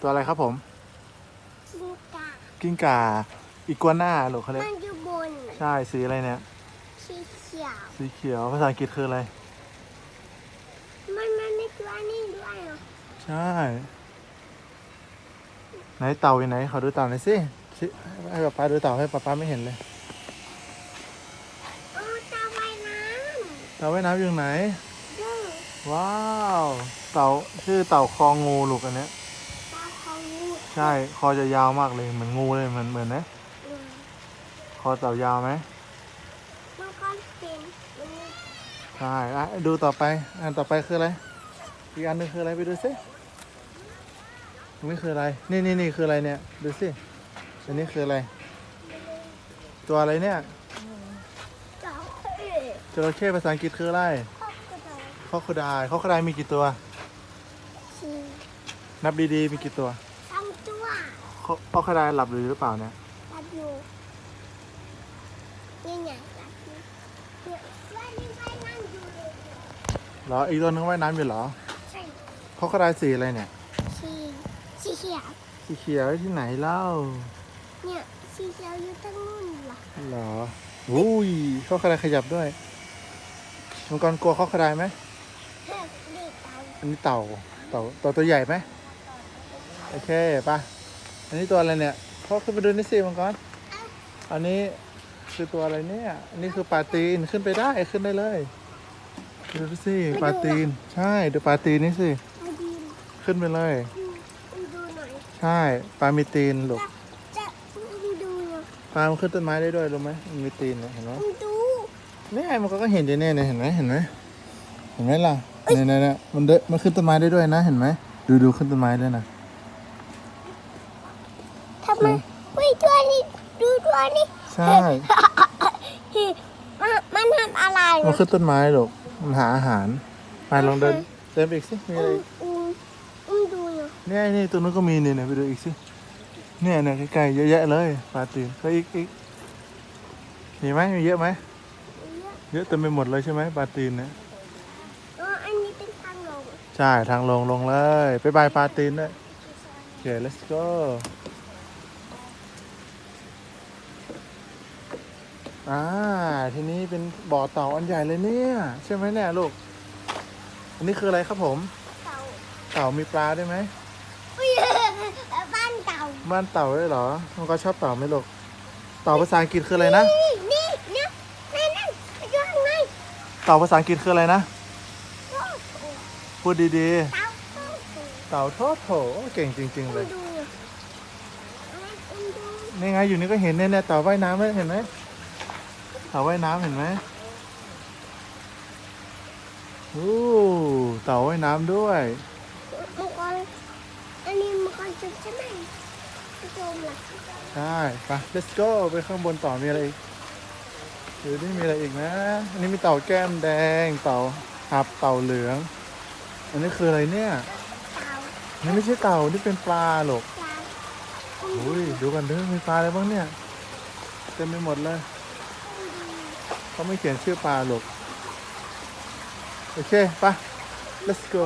ตัวอะไรครับผม กิ้งก่ากิ้งก่าอีกัวน่าหรอเขาเรียกมันอยู่บนน่ะใช่สีอะไรเนี่ย สีเขียว สีเขียวภาษาอังกฤษคืออะไร มันมันไม่ตัวนี้ด้วยเหรอใช่ ไหนเต่าอยู่ไหนขอดูเต่าหน่อยสิชิให้ป๊าป๊าดูเต่าให้ป๊าป๊าไม่เห็นเลยโอ้ตาว่ายน้เต่าว่ายน้ำอยู่ไหนำดูว้าว เต่าชื่อเต่าคองูลูกอันเนี้ยตาของงู ใช่ คอจะยาวมากเลย เหมือนงูเลย เหมือนเหมือนนะอืมคอเต่ายาวไหมมันก็เป็นมันมีใช่อะดูต่อไป อันต่อไปคืออะไร อีกอันหนึงคืออะไรไปดูสินี่คืออะไร นี่นี่นี่คืออะไรเนี่ย ดูสิ อันนี้คืออะไร ตัวอะไรเนี่ยเจ้าเอ๋ยจระเข้ภาษาอังกฤษคืออะไรครอบครัวคอคดายคอคดายมีกี่ตัวสี่นับดีๆ มีกี่ตัวสองตัว คอคดายหลับอยู่หรือเปล่าเนี่ยรับอยู่นี่ไงรับอยู่เนี่ยว่ายนี่ว่ายน้ำอยู่เลยเหรออีกตัวนึงว่ายน้ำอยู่เหรอใช่คอคดายสีอะไรเนี่ยสีสีเขียวสีเขียวที่ไหนเล่าเนี่ยสีเขียวอยู่ตั้งนู่นเหรอเหรออุ้ยคอคดายขยับด้วยมังกรกลัวคอคดายไหมเฮ้ยเด็กเอาอันนี้เต่าเต่าเต่าตัวใหญ่ไหมโอเคป่ะ อันนี้ตัวอะไรเนี่ยพ่อขึ้นไปดูนี่สิมังกรอันนี้คือตัวอะไรเนี่ย อันนี้คือปลาตีนขึ้นไปได้ขึ้นได้เลย ดูสิปลาตีน ใช่ดูปลาตีนนี่สิมาดีขึ้นไปเลยดูดูหน่อยใช่ปลามีตีนลูกจะจะดูหน่อยปลามันขึ้นต้นไม้ได้ด้วยรู้ไหมมันมีตีนเห็นไหมดูนี่ไงมันก็เห็นอยู่เนี่ยเนี่ยเห็นไหมเห็นไหมเห็นไหมล่ะเนี่ยเนี่ยเนี่ยมันเดมันขึ้นต้นไม้ได้ด้วยนะ เห็นไหมดูดูขึ้นต้นไม้ด้วยนะ มเฮ้ยตัวนี้ดูตัวนี้ใช่เฮ้ยมันมันทำอะไรมันนะขึ้นต้นไม้ลูกมันหาอาหารไปลองเดินเดินไปอีกสิมีอะไรอือีมกอืมอืมดูหน่อยเนี่ยนี่ตัวนู้นก็มีเนี่ยเนี่ยไปดูอีกสิเนี่ยเนี่ยใกล้ๆเยอะแยะเลยปลาตีนก็อีกอีกมีไหมมีเยอะไหมเยอะเต็มไปหมดเลยใช่ไหมปลาตีนเนี่ยอ๋ออันนี้เป็นทางลงใช่ทางลงลงเลยไปบายปลาตีนด้วยโอเค let's go อ่า ทีนี้เป็นบ่อเต่าอันใหญ่เลยเนี่ย ใช่ไหมเนี่ยลูก อันนี้คืออะไรครับผม เต่าเต่ามีปลาด้วยไหมอุ้ยบ้านเต่าบ้านเต่าด้วยเหรอมันก็ชอบเต่าไหมลูก เต่าภาษาอังกฤษคืออะไรนะ นี่นี่เนี่ยนั่นนั่นอยู่ข้างในเต่าภาษาอังกฤษคืออะไรนะ โอ้โหพูดดีเต่าโอ้โหๆ เต่าโทษโถเก่งจริง ๆ เลยดูหน่อยอันนั้นดูนี่ไงอยู่นี่ก็เห็นเนี่ยเนี่ยเต่าว่ายน้ำไหมเห็นไหม เต่าว่ายน้ำเห็นไหมโอ้เต่าว่ายน้ำด้วยมังกรอันนี้มังกรจุดใช่ไหมโจมล่ะใช่ไป let's go ไปข้างบนต่อมีอะไรอีกหรือนี่มีอะไรอีกนะ อันนี้มีเต่าแก้มแดง เต่าหับเต่าเหลือง อันนี้คืออะไรเนี่ยเต่านี่ไม่ใช่เต่านี่เป็นปลาหรอกปลาอุ้ยดูกันเด้อมีปลาอะไรบ้างเนี่ย เต็มไปหมดเลย เขาไม่เขียนชื่อปลาหรอกโอเคไป let's go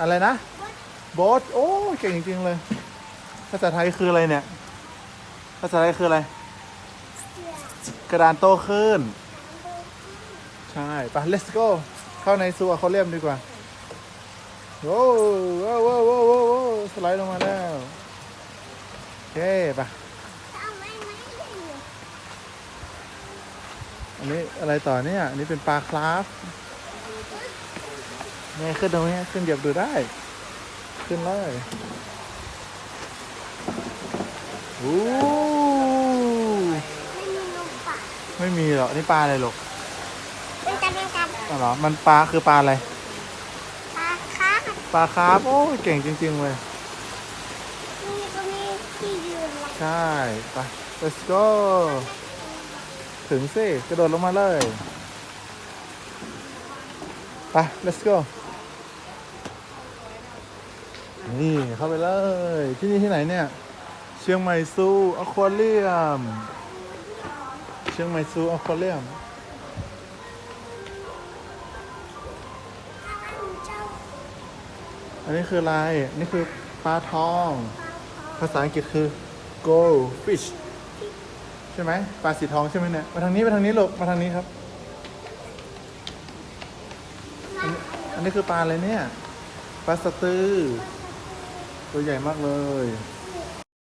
อะไรนะโบ๊ทโอ้เก่งจริงๆเลย ภาษาไทยคืออะไรเนี่ย ภาษาไทยคืออะไร กระดานโต้คลื่นใช่ไป let's go เข้าในซูอะคาเรียมดีกว่าโว้วว้าวว้าวว้าวว้าวว้าวสไลด์ลงมาแล้วโอเคไปอาไว้ไหมเนี่ย อั นนี้อะไรต่อเนี่ย อันนี้เป็นปลาคราฟเนี่ยขึ้นตรงนี้ขึ้นเหยียบดูได้ ขึ้นเลยโอ้ไม่มีนมปลาไม่มีหรอกนี่ปลาอะไรหรอกมันกันมันกันอ๋อเหรอมันปลาคือปลาอะไร ปลาค่ะปลาคราฟโอ้ยเก่งจริง ๆ เลยนี่ก็มีที่ยืนละใช่ ไป let's go ถึงสิกระโดดลงมาเลย ไป let's go นี่ เข้าไปเลย ที่นี่ที่ไหนเนี่ย เชียงใหม่ซูอควาเรียม เชียงใหม่ซูอควาเรียมอันนี้คืออะไร นี่คือปปลาทอง ภาษาอังกฤษคือ gold fish ใช่ไหมปลาสีทองใช่ไหมเนี่ย มาทางนี้มาทางนี้ลูกมาทางนี้ครับ อันนี้อันนี้คือปลาอะไรเนี่ย ปลาสะตือ ตัวใหญ่มากเลย